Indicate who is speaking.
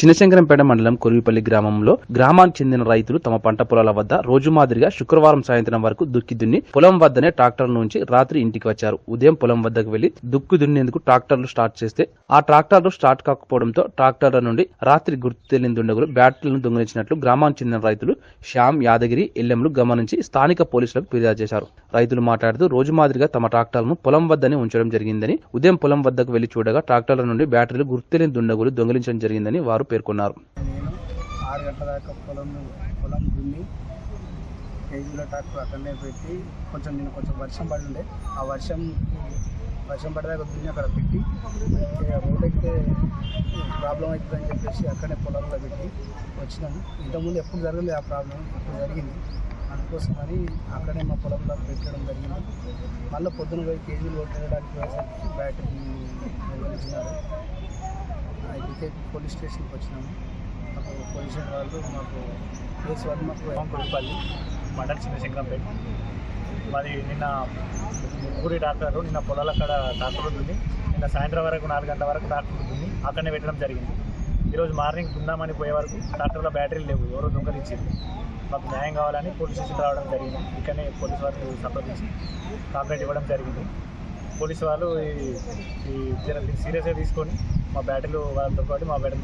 Speaker 1: చిన్నశంకరంపేట మండలం కొరివిపల్లి గ్రామంలో గ్రామానికి చెందిన రైతులు తమ పంట పొలాల వద్ద రోజు మాదిరిగా శుక్రవారం సాయంత్రం వరకు దుక్కి దున్ని పొలం వద్దనే ట్రాక్టర్ నుంచి రాత్రి ఇంటికి వచ్చారు. ఉదయం పొలం వద్దకు వెళ్ళి దుక్కు దున్నేందుకు ట్రాక్టర్లు స్టార్ట్ చేస్తే ఆ ట్రాక్టర్లు స్టార్ట్ కాకపోవడంతో ట్రాక్టర్ల నుండి రాత్రి గుర్తు తెలియని దుండగులు బ్యాటరీలను దొంగిలించినట్లు గ్రామానికి చెందిన రైతులు శ్యామ్ యాదగిరి ఎల్లెంలు గమనించి స్థానిక పోలీసులకు ఫిర్యాదు చేశారు. రైతులు మాట్లాడుతూ రోజు మాదిరిగా తమ ట్రాక్టర్లను పొలం వద్దనే ఉంచడం జరిగిందని ఉదయం పొలం వద్దకు వెళ్ళి చూడగా ట్రాక్టర్ల నుండి బ్యాటరీలు గుర్తులేని దుండగులు దొంగిలించడం జరిగిందని వారు పేర్కొన్నారు.
Speaker 2: నేను ఆరు గంటల దాకా పొలం పొలం దున్ని కేజీలో ట్రాక్టర్ అక్కడనే పెట్టి కొంచెం నేను కొంచెం వర్షం పడి ఉండే ఆ వర్షం వర్షం పడేదాకా దున్ని అక్కడ పెట్టి ఇక రోడ్ ఎక్కితే ప్రాబ్లం అవుతుందని చెప్పేసి అక్కడనే పొలంలో పెట్టి వచ్చినాము ఇంతకుముందు ఎప్పుడు జరగలేదు ఆ ప్రాబ్లం ఇప్పుడు జరిగింది. అందుకోసమని అక్కడే మా పొలంలో పెట్టడం జరిగింది. మళ్ళీ పొద్దున పోయి కేజీలు కొట్టడానికి బ్యాటరీ వెలిగించినారు పోలీస్ స్టేషన్కి వచ్చినాము. మాకు పోలీస్ స్టేషన్ వాళ్ళు మాకు కేసు వాళ్ళు మాకు
Speaker 3: కొడుపల్లి మండల్ చిన్నశంకరంపేట. మరి నిన్న ముగ్గురి డాక్టర్ నిన్న పొలాల కాడ డాక్టర్ ఉంటుంది నిన్న సాయంత్రం వరకు నాలుగు గంటల వరకు డాక్టర్ ఉంటుంది అక్కడనే పెట్టడం జరిగింది. ఈరోజు మార్నింగ్ తిందామని పోయే వరకు డాక్టర్ల బ్యాటరీలు లేవు. ఎవరో దొంగలించింది మాకు న్యాయం కావాలని పోలీస్ స్టేషన్ రావడం జరిగింది. ఇక్కడనే పోలీస్ వారికి సంప్రదించి కంప్లైంట్ ఇవ్వడం జరిగింది. పోలీసు వాళ్ళు ఈ ఈ జర సీరియస్గా తీసుకొని మా బ్యాటరీలు వాళ్ళతో పాటు మా బ్యాటరీ